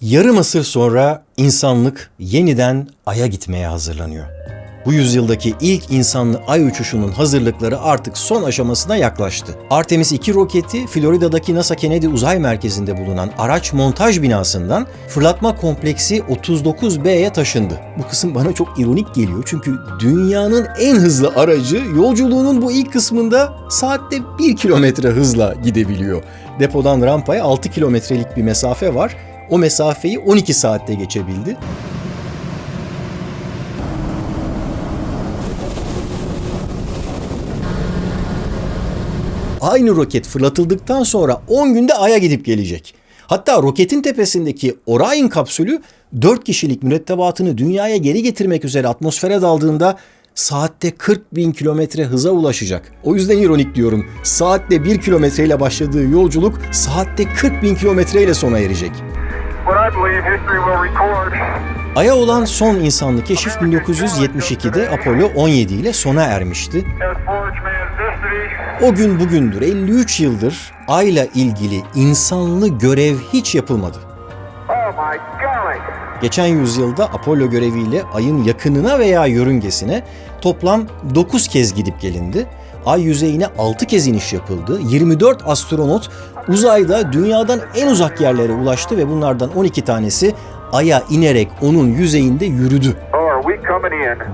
Yarım asır sonra insanlık yeniden Ay'a gitmeye hazırlanıyor. Bu yüzyıldaki ilk insanlı ay uçuşunun hazırlıkları artık son aşamasına yaklaştı. Artemis 2 roketi Florida'daki NASA Kennedy Uzay Merkezi'nde bulunan araç montaj binasından fırlatma kompleksi 39B'ye taşındı. Bu kısım bana çok ironik geliyor çünkü dünyanın en hızlı aracı yolculuğunun bu ilk kısmında saatte 1 kilometre hızla gidebiliyor. Depodan rampaya 6 kilometrelik bir mesafe var. O mesafeyi 12 saatte geçebildi. Aynı roket fırlatıldıktan sonra 10 günde Ay'a gidip gelecek. Hatta roketin tepesindeki Orion kapsülü 4 kişilik mürettebatını dünyaya geri getirmek üzere atmosfere daldığında saatte 40 bin kilometre hıza ulaşacak. O yüzden ironik diyorum. Saatte 1 kilometreyle başladığı yolculuk saatte 40 bin kilometreyle sona erecek. Ay'a olan son insanlı keşif 1972'de Apollo 17 ile sona ermişti. O gün bugündür 53 yıldır Ay'la ilgili insanlı görev hiç yapılmadı. Oh! Geçen yüzyılda Apollo göreviyle Ay'ın yakınına veya yörüngesine toplam 9 kez gidip gelindi. Ay yüzeyine 6 kez iniş yapıldı. 24 astronot uzayda dünyadan en uzak yerlere ulaştı ve bunlardan 12 tanesi Ay'a inerek onun yüzeyinde yürüdü.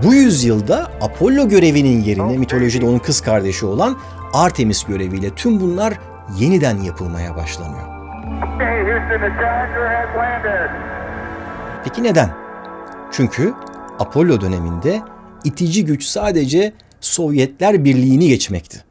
Bu yüzyılda Apollo görevinin yerine mitolojide onun kız kardeşi olan Artemis göreviyle tüm bunlar yeniden yapılmaya başlanıyor. Peki neden? Çünkü Apollo döneminde itici güç sadece Sovyetler Birliği'ni geçmekti.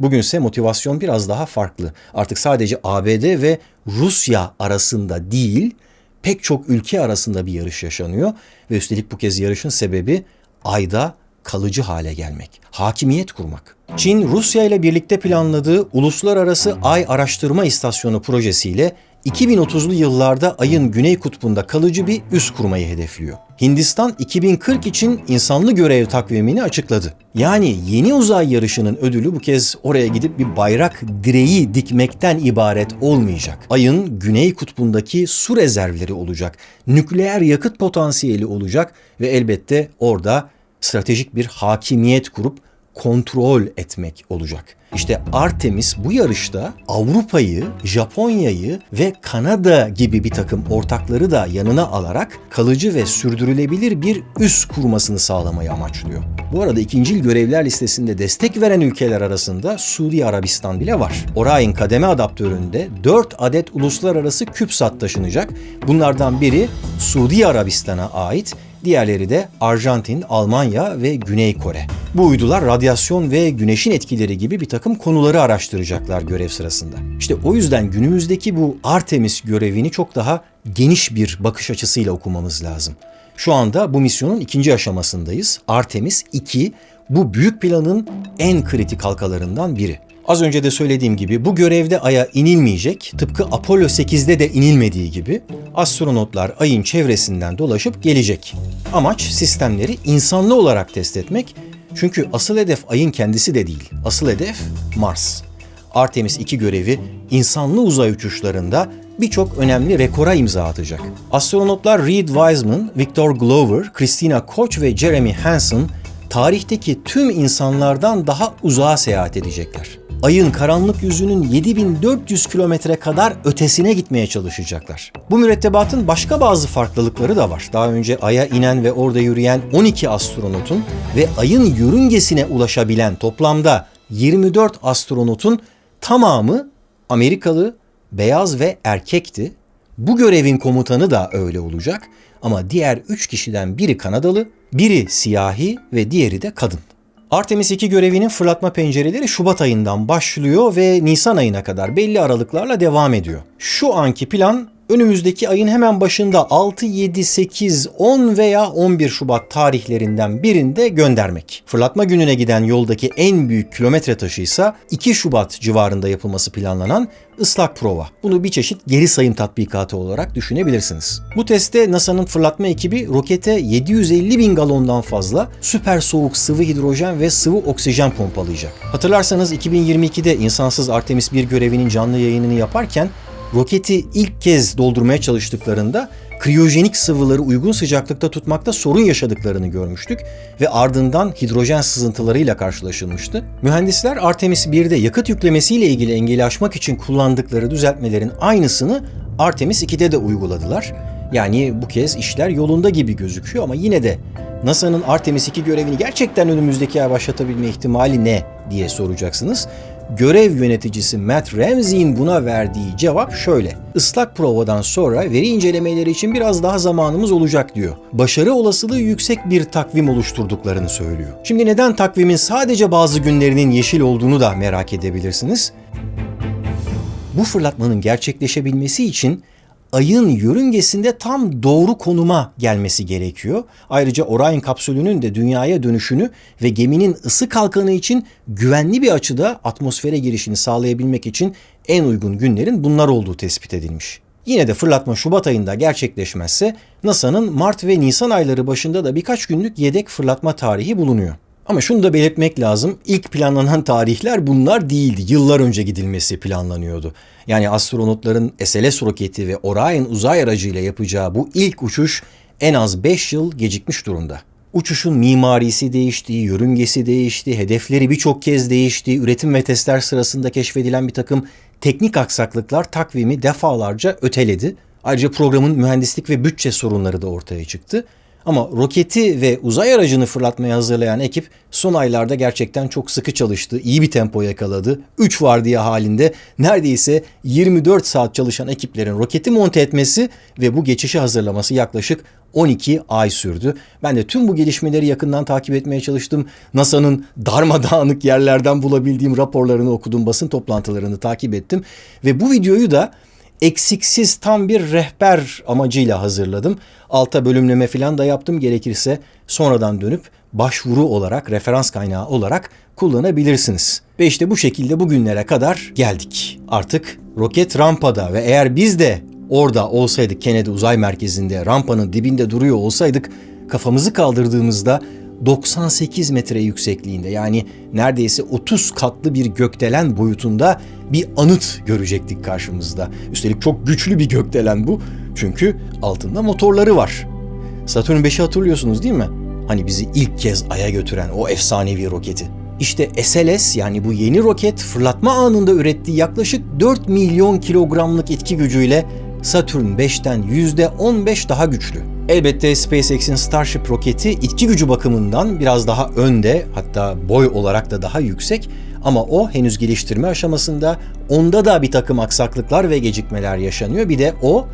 Bugünse motivasyon biraz daha farklı. Artık sadece ABD ve Rusya arasında değil, pek çok ülke arasında bir yarış yaşanıyor ve üstelik bu kez yarışın sebebi ayda kalıcı hale gelmek, hakimiyet kurmak. Çin, Rusya ile birlikte planladığı Uluslararası Ay Araştırma İstasyonu projesiyle 2030'lu yıllarda ayın güney kutbunda kalıcı bir üs kurmayı hedefliyor. Hindistan 2040 için insanlı görev takvimini açıkladı. Yani yeni uzay yarışının ödülü bu kez oraya gidip bir bayrak direği dikmekten ibaret olmayacak. Ayın güney kutbundaki su rezervleri olacak, nükleer yakıt potansiyeli olacak ve elbette orada stratejik bir hakimiyet kurup kontrol etmek olacak. İşte Artemis bu yarışta Avrupa'yı, Japonya'yı ve Kanada gibi bir takım ortakları da yanına alarak kalıcı ve sürdürülebilir bir üs kurmasını sağlamayı amaçlıyor. Bu arada ikincil görevler listesinde destek veren ülkeler arasında Suudi Arabistan bile var. Orion kademe adaptöründe 4 adet uluslararası küpsat taşınacak. Bunlardan biri Suudi Arabistan'a ait, Diğerleri de Arjantin, Almanya ve Güney Kore. Bu uydular radyasyon ve güneşin etkileri gibi bir takım konuları araştıracaklar görev sırasında. İşte o yüzden günümüzdeki bu Artemis görevini çok daha geniş bir bakış açısıyla okumamız lazım. Şu anda bu misyonun ikinci aşamasındayız. Artemis 2 bu büyük planın en kritik halkalarından biri. Az önce de söylediğim gibi bu görevde Ay'a inilmeyecek, tıpkı Apollo 8'de de inilmediği gibi astronotlar Ay'ın çevresinden dolaşıp gelecek. Amaç sistemleri insanlı olarak test etmek çünkü asıl hedef Ay'ın kendisi de değil, asıl hedef Mars. Artemis 2 görevi insanlı uzay uçuşlarında birçok önemli rekora imza atacak. Astronotlar Reed Wiseman, Victor Glover, Christina Koch ve Jeremy Hansen tarihteki tüm insanlardan daha uzağa seyahat edecekler. Ayın karanlık yüzünün 7400 kilometre kadar ötesine gitmeye çalışacaklar. Bu mürettebatın başka bazı farklılıkları da var. Daha önce Ay'a inen ve orada yürüyen 12 astronotun ve Ay'ın yörüngesine ulaşabilen toplamda 24 astronotun tamamı Amerikalı, beyaz ve erkekti. Bu görevin komutanı da öyle olacak ama diğer 3 kişiden biri Kanadalı, biri siyahi ve diğeri de kadın. Artemis 2 görevinin fırlatma pencereleri Şubat ayından başlıyor ve Nisan ayına kadar belli aralıklarla devam ediyor. Şu anki plan önümüzdeki ayın hemen başında 6, 7, 8, 10 veya 11 Şubat tarihlerinden birinde göndermek. Fırlatma gününe giden yoldaki en büyük kilometre taşı ise 2 Şubat civarında yapılması planlanan ıslak prova. Bunu bir çeşit geri sayım tatbikatı olarak düşünebilirsiniz. Bu testte NASA'nın fırlatma ekibi rokete 750 bin galondan fazla süper soğuk sıvı hidrojen ve sıvı oksijen pompalayacak. Hatırlarsanız 2022'de insansız Artemis 1 görevinin canlı yayınını yaparken Roketi ilk kez doldurmaya çalıştıklarında kriyojenik sıvıları uygun sıcaklıkta tutmakta sorun yaşadıklarını görmüştük ve ardından hidrojen sızıntılarıyla karşılaşılmıştı. Mühendisler Artemis 1'de yakıt yüklemesiyle ilgili engeli aşmak için kullandıkları düzeltmelerin aynısını Artemis 2'de de uyguladılar. Yani bu kez işler yolunda gibi gözüküyor ama yine de NASA'nın Artemis 2 görevini gerçekten önümüzdeki ay başlatabilme ihtimali ne diye soracaksınız. Görev yöneticisi Matt Ramsey'in buna verdiği cevap şöyle. Islak provadan sonra veri incelemeleri için biraz daha zamanımız olacak diyor. Başarı olasılığı yüksek bir takvim oluşturduklarını söylüyor. Şimdi neden takvimin sadece bazı günlerinin yeşil olduğunu da merak edebilirsiniz. Bu fırlatmanın gerçekleşebilmesi için ayın yörüngesinde tam doğru konuma gelmesi gerekiyor. Ayrıca Orion kapsülünün de dünyaya dönüşünü ve geminin ısı kalkanı için güvenli bir açıda atmosfere girişini sağlayabilmek için en uygun günlerin bunlar olduğu tespit edilmiş. Yine de fırlatma Şubat ayında gerçekleşmezse NASA'nın Mart ve Nisan ayları başında da birkaç günlük yedek fırlatma tarihi bulunuyor. Ama şunu da belirtmek lazım. İlk planlanan tarihler bunlar değildi. Yıllar önce gidilmesi planlanıyordu. Yani astronotların SLS roketi ve Orion uzay aracıyla yapacağı bu ilk uçuş en az 5 yıl gecikmiş durumda. Uçuşun mimarisi değişti, yörüngesi değişti, hedefleri birçok kez değişti, üretim ve testler sırasında keşfedilen bir takım teknik aksaklıklar takvimi defalarca öteledi. Ayrıca programın mühendislik ve bütçe sorunları da ortaya çıktı. Ama roketi ve uzay aracını fırlatmaya hazırlayan ekip son aylarda gerçekten çok sıkı çalıştı, iyi bir tempo yakaladı. 3 vardiya halinde neredeyse 24 saat çalışan ekiplerin roketi monte etmesi ve bu geçişi hazırlaması yaklaşık 12 ay sürdü. Ben de tüm bu gelişmeleri yakından takip etmeye çalıştım. NASA'nın darmadağınık yerlerden bulabildiğim raporlarını okudum, basın toplantılarını takip ettim ve bu videoyu da eksiksiz tam bir rehber amacıyla hazırladım. Alta bölümleme falan da yaptım gerekirse sonradan dönüp başvuru olarak, referans kaynağı olarak kullanabilirsiniz. Ve işte bu şekilde bugünlere kadar geldik. Artık roket rampada ve eğer biz de orada olsaydık Kennedy Uzay Merkezi'nde rampanın dibinde duruyor olsaydık kafamızı kaldırdığımızda 98 metre yüksekliğinde yani neredeyse 30 katlı bir gökdelen boyutunda bir anıt görecektik karşımızda. Üstelik çok güçlü bir gökdelen bu. Çünkü altında motorları var. Satürn 5'i hatırlıyorsunuz değil mi? Hani bizi ilk kez Ay'a götüren o efsanevi roketi. İşte SLS yani bu yeni roket fırlatma anında ürettiği yaklaşık 4 milyon kilogramlık etki gücüyle Satürn 5'ten %15 daha güçlü. Elbette SpaceX'in Starship roketi itki gücü bakımından biraz daha önde hatta boy olarak da daha yüksek ama o henüz geliştirme aşamasında onda da bir takım aksaklıklar ve gecikmeler yaşanıyor. Bir de o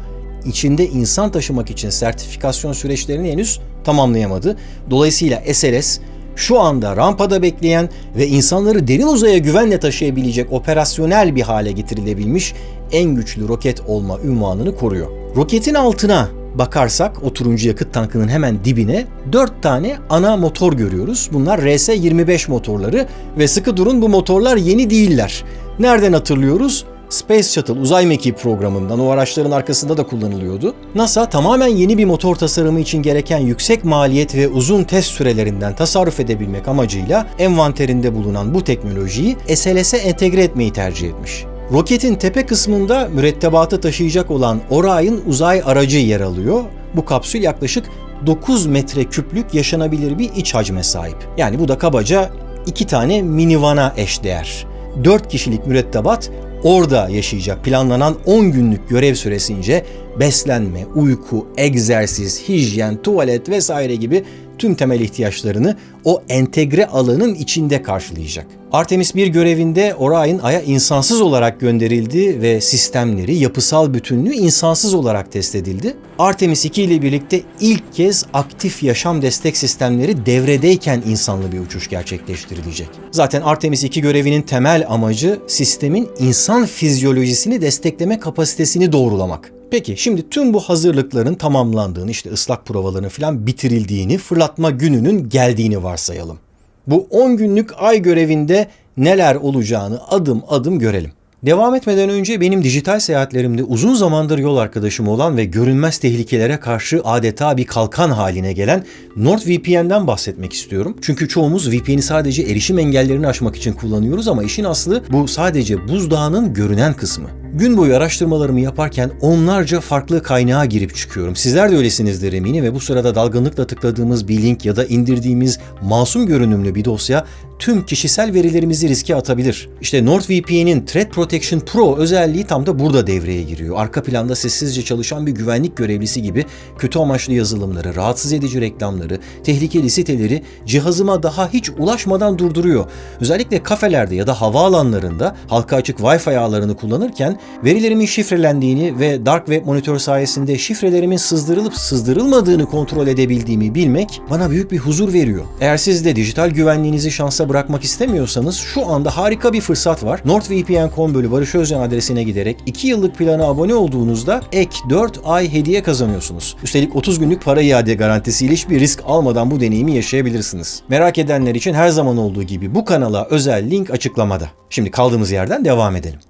içinde insan taşımak için sertifikasyon süreçlerini henüz tamamlayamadı. Dolayısıyla SLS şu anda rampada bekleyen ve insanları derin uzaya güvenle taşıyabilecek operasyonel bir hale getirilebilmiş en güçlü roket olma ünvanını koruyor. Roketin altına bakarsak o turuncu yakıt tankının hemen dibine 4 tane ana motor görüyoruz. Bunlar RS-25 motorları ve sıkı durun bu motorlar yeni değiller. Nereden hatırlıyoruz? Space Shuttle uzay mekiği programından o araçların arkasında da kullanılıyordu. NASA tamamen yeni bir motor tasarımı için gereken yüksek maliyet ve uzun test sürelerinden tasarruf edebilmek amacıyla envanterinde bulunan bu teknolojiyi SLS'e entegre etmeyi tercih etmiş. Roketin tepe kısmında mürettebatı taşıyacak olan Orion uzay aracı yer alıyor. Bu kapsül yaklaşık 9 metre küplük yaşanabilir bir iç hacme sahip. Yani bu da kabaca iki tane minivana eşdeğer. 4 kişilik mürettebat orada yaşayacak planlanan 10 günlük görev süresince beslenme, uyku, egzersiz, hijyen, tuvalet vesaire gibi tüm temel ihtiyaçlarını o entegre alanın içinde karşılayacak. Artemis 1 görevinde Orion Ay'a insansız olarak gönderildi ve sistemleri, yapısal bütünlüğü insansız olarak test edildi. Artemis 2 ile birlikte ilk kez aktif yaşam destek sistemleri devredeyken insanlı bir uçuş gerçekleştirilecek. Zaten Artemis 2 görevinin temel amacı sistemin insan fizyolojisini destekleme kapasitesini doğrulamak. Peki şimdi tüm bu hazırlıkların tamamlandığını, işte ıslak provaların falan bitirildiğini, fırlatma gününün geldiğini varsayalım. Bu 10 günlük ay görevinde neler olacağını adım adım görelim. Devam etmeden önce benim dijital seyahatlerimde uzun zamandır yol arkadaşım olan ve görünmez tehlikelere karşı adeta bir kalkan haline gelen NordVPN'den bahsetmek istiyorum. Çünkü çoğumuz VPN'i sadece erişim engellerini aşmak için kullanıyoruz ama işin aslı bu sadece buzdağının görünen kısmı. Gün boyu araştırmalarımı yaparken onlarca farklı kaynağa girip çıkıyorum. Sizler de öylesinizdir eminim ve bu sırada dalgınlıkla tıkladığımız bir link ya da indirdiğimiz masum görünümlü bir dosya tüm kişisel verilerimizi riske atabilir. İşte NordVPN'in Threat Protection Pro özelliği tam da burada devreye giriyor. Arka planda sessizce çalışan bir güvenlik görevlisi gibi kötü amaçlı yazılımları, rahatsız edici reklamları, tehlikeli siteleri cihazıma daha hiç ulaşmadan durduruyor. Özellikle kafelerde ya da havaalanlarında halka açık Wi-Fi ağlarını kullanırken verilerimin şifrelendiğini ve Dark Web monitör sayesinde şifrelerimin sızdırılıp sızdırılmadığını kontrol edebildiğimi bilmek bana büyük bir huzur veriyor. Eğer siz de dijital güvenliğinizi şansa bırakmak istemiyorsanız şu anda harika bir fırsat var. NordVPN.com bölü Barış Özcan adresine giderek 2 yıllık plana abone olduğunuzda ek 4 ay hediye kazanıyorsunuz. Üstelik 30 günlük para iade garantisiyle hiçbir risk almadan bu deneyimi yaşayabilirsiniz. Merak edenler için her zaman olduğu gibi bu kanala özel link açıklamada. Şimdi kaldığımız yerden devam edelim.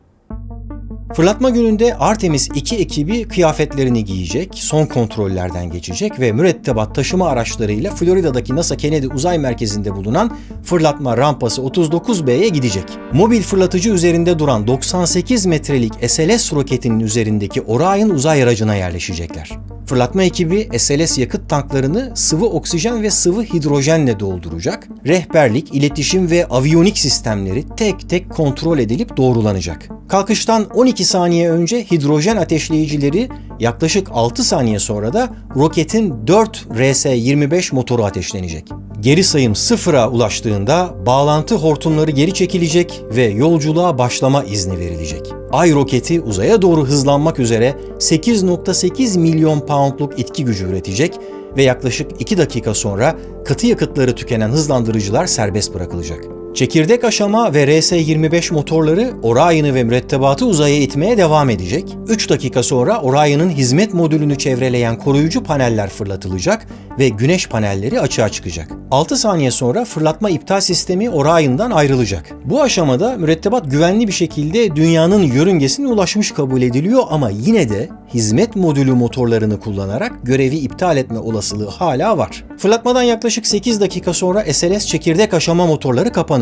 Fırlatma gününde Artemis 2 ekibi kıyafetlerini giyecek, son kontrollerden geçecek ve mürettebat taşıma araçlarıyla Florida'daki NASA Kennedy Uzay Merkezi'nde bulunan fırlatma rampası 39B'ye gidecek. Mobil fırlatıcı üzerinde duran 98 metrelik SLS roketinin üzerindeki Orion uzay aracına yerleşecekler. Fırlatma ekibi SLS yakıt tanklarını sıvı oksijen ve sıvı hidrojenle dolduracak. Rehberlik, iletişim ve aviyonik sistemleri tek tek kontrol edilip doğrulanacak. Kalkıştan 12 saniye önce hidrojen ateşleyicileri yaklaşık 6 saniye sonra da roketin 4 RS-25 motoru ateşlenecek. Geri sayım sıfıra ulaştığında bağlantı hortumları geri çekilecek ve yolculuğa başlama izni verilecek. Ay roketi uzaya doğru hızlanmak üzere 8.8 milyon poundluk itki gücü üretecek ve yaklaşık 2 dakika sonra katı yakıtları tükenen hızlandırıcılar serbest bırakılacak. Çekirdek aşama ve RS-25 motorları Orion'ı ve mürettebatı uzaya itmeye devam edecek. 3 dakika sonra Orion'ın hizmet modülünü çevreleyen koruyucu paneller fırlatılacak ve güneş panelleri açığa çıkacak. 6 saniye sonra fırlatma iptal sistemi Orion'dan ayrılacak. Bu aşamada mürettebat güvenli bir şekilde dünyanın yörüngesine ulaşmış kabul ediliyor ama yine de hizmet modülü motorlarını kullanarak görevi iptal etme olasılığı hala var. Fırlatmadan yaklaşık 8 dakika sonra SLS çekirdek aşama motorları kapanacak.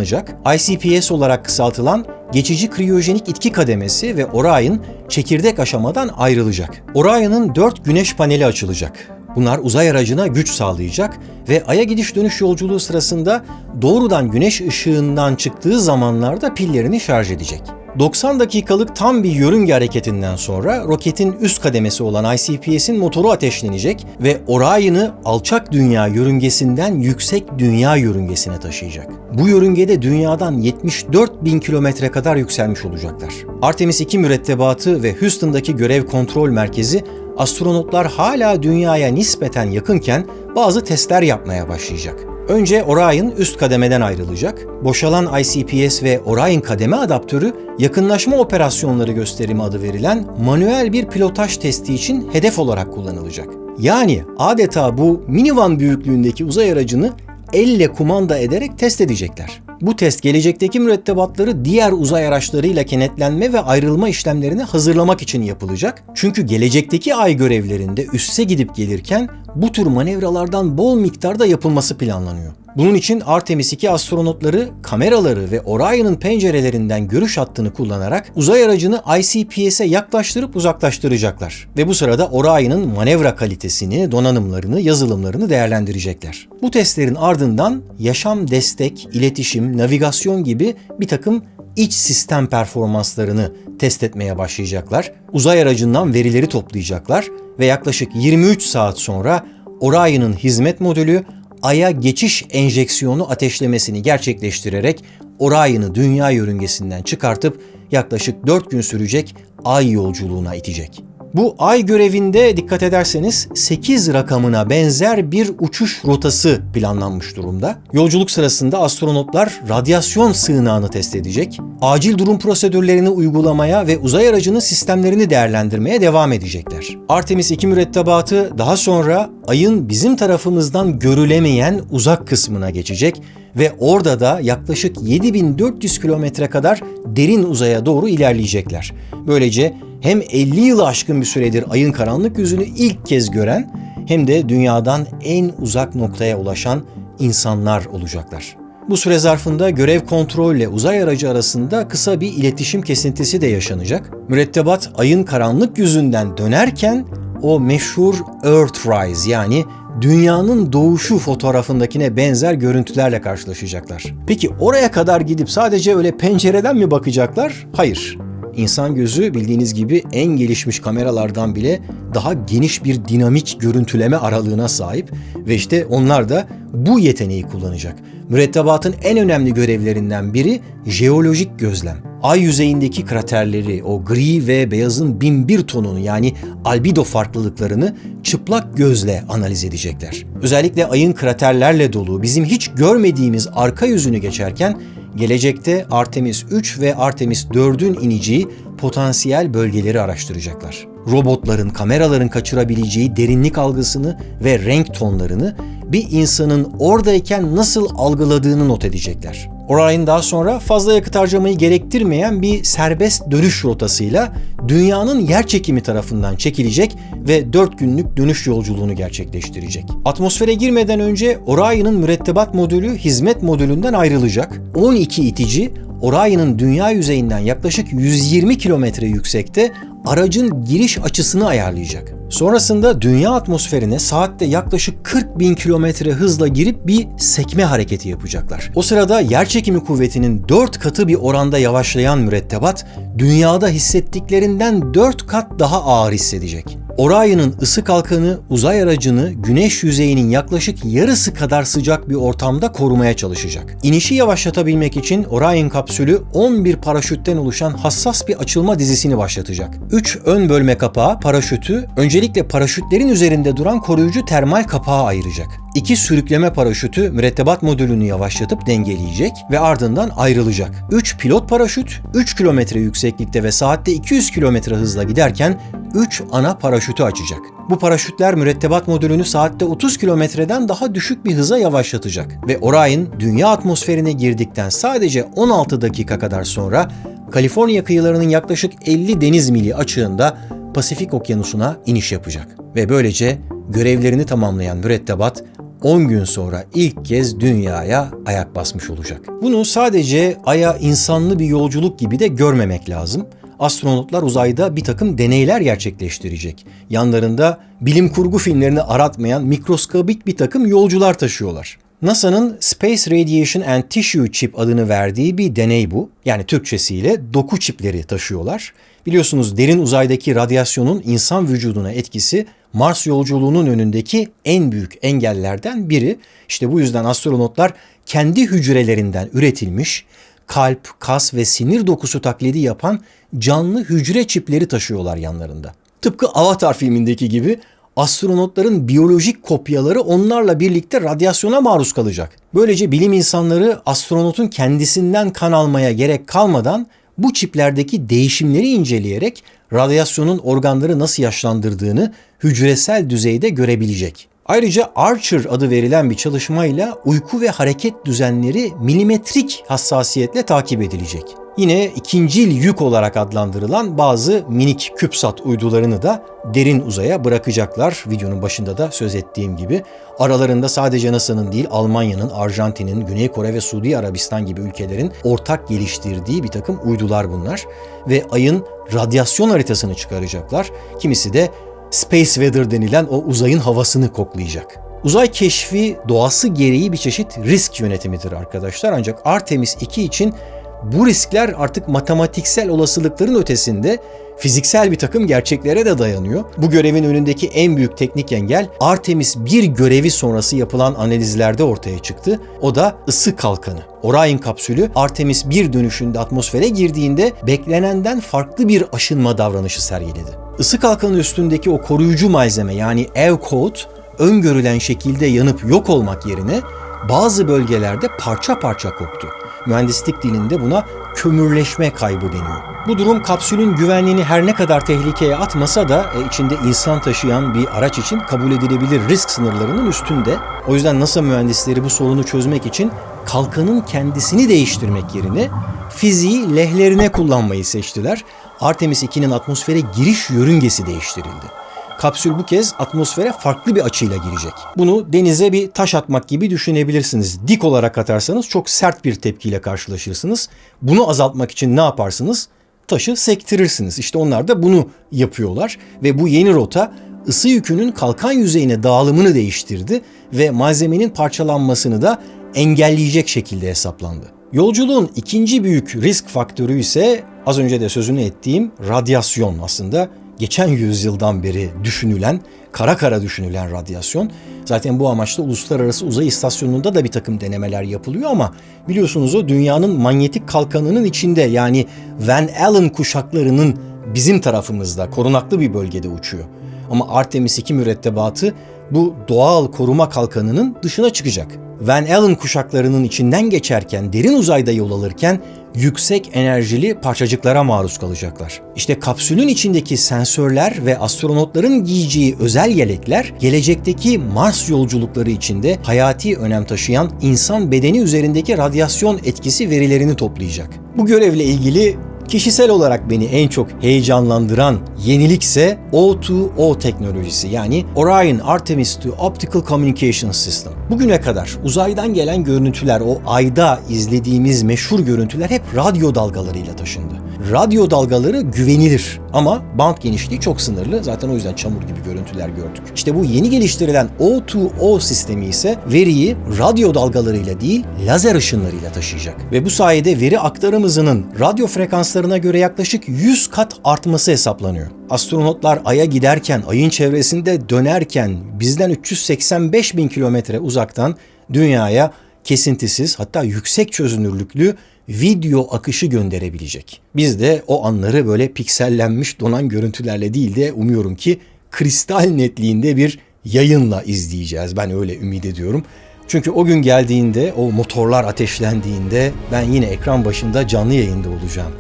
ICPS olarak kısaltılan geçici kriyojenik itki kademesi ve Orion çekirdek aşamadan ayrılacak. Orion'ın 4 güneş paneli açılacak. Bunlar uzay aracına güç sağlayacak ve Ay'a gidiş dönüş yolculuğu sırasında doğrudan güneş ışığından çıktığı zamanlarda pillerini şarj edecek. 90 dakikalık tam bir yörünge hareketinden sonra roketin üst kademesi olan ICPS'in motoru ateşlenecek ve Orion'ı alçak dünya yörüngesinden yüksek dünya yörüngesine taşıyacak. Bu yörüngede dünyadan 74 bin kilometre kadar yükselmiş olacaklar. Artemis 2 mürettebatı ve Houston'daki görev kontrol merkezi astronotlar hala dünyaya nispeten yakınken bazı testler yapmaya başlayacak. Önce Orion üst kademeden ayrılacak. Boşalan ICPS ve Orion kademe adaptörü yakınlaşma operasyonları gösterimi adı verilen manuel bir pilotaj testi için hedef olarak kullanılacak. Yani adeta bu minivan büyüklüğündeki uzay aracını elle kumanda ederek test edecekler. Bu test gelecekteki mürettebatları diğer uzay araçlarıyla kenetlenme ve ayrılma işlemlerini hazırlamak için yapılacak. Çünkü gelecekteki ay görevlerinde üsse gidip gelirken bu tür manevralardan bol miktarda yapılması planlanıyor. Bunun için Artemis 2 astronotları kameraları ve Orion'ın pencerelerinden görüş hattını kullanarak uzay aracını ICPS'e yaklaştırıp uzaklaştıracaklar. Ve bu sırada Orion'ın manevra kalitesini, donanımlarını, yazılımlarını değerlendirecekler. Bu testlerin ardından yaşam destek, iletişim, navigasyon gibi bir takım iç sistem performanslarını test etmeye başlayacaklar. Uzay aracından verileri toplayacaklar ve yaklaşık 23 saat sonra Orion'ın hizmet modülü Ay'a geçiş enjeksiyonu ateşlemesini gerçekleştirerek Orion'ı dünya yörüngesinden çıkartıp yaklaşık 4 gün sürecek Ay yolculuğuna itecek. Bu ay görevinde dikkat ederseniz 8 rakamına benzer bir uçuş rotası planlanmış durumda. Yolculuk sırasında astronotlar radyasyon sığınağını test edecek, acil durum prosedürlerini uygulamaya ve uzay aracının sistemlerini değerlendirmeye devam edecekler. Artemis 2 mürettebatı daha sonra ayın bizim tarafımızdan görülemeyen uzak kısmına geçecek ve orada da yaklaşık 7400 kilometre kadar derin uzaya doğru ilerleyecekler. Böylece hem 50 yılı aşkın bir süredir ayın karanlık yüzünü ilk kez gören hem de dünyadan en uzak noktaya ulaşan insanlar olacaklar. Bu süre zarfında görev kontrolle uzay aracı arasında kısa bir iletişim kesintisi de yaşanacak. Mürettebat ayın karanlık yüzünden dönerken o meşhur Earthrise yani dünyanın doğuşu fotoğrafındakine benzer görüntülerle karşılaşacaklar. Peki oraya kadar gidip sadece öyle pencereden mi bakacaklar? Hayır. İnsan gözü bildiğiniz gibi en gelişmiş kameralardan bile daha geniş bir dinamik görüntüleme aralığına sahip ve işte onlar da bu yeteneği kullanacak. Mürettebatın en önemli görevlerinden biri jeolojik gözlem. Ay yüzeyindeki kraterleri, o gri ve beyazın bin bir tonunu yani albedo farklılıklarını çıplak gözle analiz edecekler. Özellikle ayın kraterlerle dolu, bizim hiç görmediğimiz arka yüzünü geçerken gelecekte Artemis 3 ve Artemis 4'ün ineceği potansiyel bölgeleri araştıracaklar. Robotların, kameraların kaçırabileceği derinlik algısını ve renk tonlarını bir insanın oradayken nasıl algıladığını not edecekler. Orayın daha sonra fazla yakıt harcamayı gerektirmeyen bir serbest dönüş rotasıyla dünyanın yer çekimi tarafından çekilecek ve 4 günlük dönüş yolculuğunu gerçekleştirecek. Atmosfere girmeden önce Orion'un mürettebat modülü hizmet modülünden ayrılacak. 12 itici Orion'un dünya yüzeyinden yaklaşık 120 kilometre yüksekte aracın giriş açısını ayarlayacak. Sonrasında dünya atmosferine saatte yaklaşık 40 bin kilometre hızla girip bir sekme hareketi yapacaklar. O sırada yerçekimi kuvvetinin 4 katı bir oranda yavaşlayan mürettebat, dünyada hissettiklerinden 4 kat daha ağır hissedecek. Orion'un ısı kalkanı uzay aracını güneş yüzeyinin yaklaşık yarısı kadar sıcak bir ortamda korumaya çalışacak. İnişi yavaşlatabilmek için Orion kapsülü 11 paraşütten oluşan hassas bir açılma dizisini başlatacak. 3 ön bölme kapağı paraşütü öncelikle paraşütlerin üzerinde duran koruyucu termal kapağa ayıracak. İki sürükleme paraşütü mürettebat modülünü yavaşlatıp dengeleyecek ve ardından ayrılacak. 3 pilot paraşüt 3 kilometre yükseklikte ve saatte 200 kilometre hızla giderken 3 ana paraşütü açacak. Bu paraşütler mürettebat modülünü saatte 30 kilometreden daha düşük bir hıza yavaşlatacak ve Orion dünya atmosferine girdikten sadece 16 dakika kadar sonra Kaliforniya kıyılarının yaklaşık 50 deniz mili açığında Pasifik Okyanusu'na iniş yapacak. Ve böylece görevlerini tamamlayan mürettebat 10 gün sonra ilk kez dünyaya ayak basmış olacak. Bunu sadece aya insanlı bir yolculuk gibi de görmemek lazım. Astronotlar uzayda bir takım deneyler gerçekleştirecek. Yanlarında bilim kurgu filmlerini aratmayan mikroskobik bir takım yolcular taşıyorlar. NASA'nın Space Radiation and Tissue Chip adını verdiği bir deney bu. Yani Türkçesiyle doku çipleri taşıyorlar. Biliyorsunuz derin uzaydaki radyasyonun insan vücuduna etkisi Mars yolculuğunun önündeki en büyük engellerden biri. İşte bu yüzden astronotlar kendi hücrelerinden üretilmiş kalp, kas ve sinir dokusu taklidi yapan canlı hücre çipleri taşıyorlar yanlarında. Tıpkı Avatar filmindeki gibi astronotların biyolojik kopyaları onlarla birlikte radyasyona maruz kalacak. Böylece bilim insanları astronotun kendisinden kan almaya gerek kalmadan bu çiplerdeki değişimleri inceleyerek radyasyonun organları nasıl yaşlandırdığını hücresel düzeyde görebilecek. Ayrıca Archer adı verilen bir çalışmayla uyku ve hareket düzenleri milimetrik hassasiyetle takip edilecek. Yine ikincil yük olarak adlandırılan bazı minik küpsat uydularını da derin uzaya bırakacaklar. Videonun başında da söz ettiğim gibi. Aralarında sadece NASA'nın değil Almanya'nın, Arjantin'in, Güney Kore ve Suudi Arabistan gibi ülkelerin ortak geliştirdiği bir takım uydular bunlar. Ve ayın radyasyon haritasını çıkaracaklar. Kimisi de Space Weather denilen o uzayın havasını koklayacak. Uzay keşfi doğası gereği bir çeşit risk yönetimidir arkadaşlar. Ancak Artemis 2 için bu riskler artık matematiksel olasılıkların ötesinde fiziksel bir takım gerçeklere de dayanıyor. Bu görevin önündeki en büyük teknik engel Artemis 1 görevi sonrası yapılan analizlerde ortaya çıktı. O da ısı kalkanı. Orion kapsülü Artemis 1 dönüşünde atmosfere girdiğinde beklenenden farklı bir aşınma davranışı sergiledi. Isı kalkanı üstündeki o koruyucu malzeme yani air coat öngörülen şekilde yanıp yok olmak yerine bazı bölgelerde parça parça koptu. Mühendislik dilinde buna kömürleşme kaybı deniyor. Bu durum kapsülün güvenliğini her ne kadar tehlikeye atmasa da e, içinde insan taşıyan bir araç için kabul edilebilir risk sınırlarının üstünde. O yüzden NASA mühendisleri bu sorunu çözmek için kalkanın kendisini değiştirmek yerine fiziği lehlerine kullanmayı seçtiler. Artemis 2'nin atmosfere giriş yörüngesi değiştirildi. Kapsül bu kez atmosfere farklı bir açıyla girecek. Bunu denize bir taş atmak gibi düşünebilirsiniz. Dik olarak atarsanız çok sert bir tepkiyle karşılaşırsınız. Bunu azaltmak için ne yaparsınız? Taşı sektirirsiniz. İşte onlar da bunu yapıyorlar ve bu yeni rota ısı yükünün kalkan yüzeyine dağılımını değiştirdi ve malzemenin parçalanmasını da engelleyecek şekilde hesaplandı. Yolculuğun ikinci büyük risk faktörü ise az önce de sözünü ettiğim radyasyon aslında geçen yüzyıldan beri düşünülen, kara kara düşünülen radyasyon. Zaten bu amaçla Uluslararası Uzay İstasyonu'nda da bir takım denemeler yapılıyor ama biliyorsunuz o dünyanın manyetik kalkanının içinde yani Van Allen kuşaklarının bizim tarafımızda korunaklı bir bölgede uçuyor. Ama Artemis 2 mürettebatı bu doğal koruma kalkanının dışına çıkacak. Van Allen kuşaklarının içinden geçerken, derin uzayda yol alırken yüksek enerjili parçacıklara maruz kalacaklar. İşte kapsülün içindeki sensörler ve astronotların giyeceği özel yelekler gelecekteki Mars yolculukları içinde hayati önem taşıyan insan bedeni üzerindeki radyasyon etkisi verilerini toplayacak. Bu görevle ilgili Kişisel olarak beni en çok heyecanlandıran yenilikse O2O teknolojisi yani Orion Artemis II Optical Communication System. Bugüne kadar uzaydan gelen görüntüler, o ayda izlediğimiz meşhur görüntüler hep radyo dalgalarıyla taşındı. Radyo dalgaları güvenilir ama band genişliği çok sınırlı. Zaten o yüzden çamur gibi görüntüler gördük. İşte bu yeni geliştirilen O2O sistemi ise veriyi radyo dalgalarıyla değil lazer ışınlarıyla taşıyacak. Ve bu sayede veri aktarım hızının radyo frekanslarına göre yaklaşık 100 kat artması hesaplanıyor. Astronotlar Ay'a giderken, Ay'ın çevresinde dönerken bizden 385 bin kilometre uzaktan Dünya'ya kesintisiz hatta yüksek çözünürlüklü video akışı gönderebilecek. Biz de o anları böyle piksellenmiş donan görüntülerle değil de umuyorum ki kristal netliğinde bir yayınla izleyeceğiz. Ben öyle ümit ediyorum. Çünkü o gün geldiğinde, o motorlar ateşlendiğinde ben yine ekran başında canlı yayında olacağım.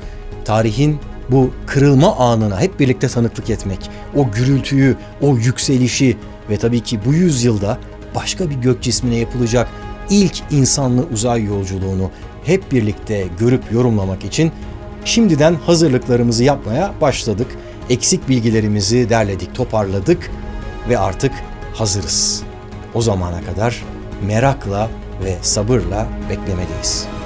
Tarihin bu kırılma anına hep birlikte tanıklık etmek, o gürültüyü, o yükselişi ve tabii ki bu yüzyılda başka bir gök cismine yapılacak ilk insanlı uzay yolculuğunu hep birlikte görüp yorumlamak için şimdiden hazırlıklarımızı yapmaya başladık. Eksik bilgilerimizi derledik, toparladık ve artık hazırız. O zamana kadar merakla ve sabırla beklemedeyiz.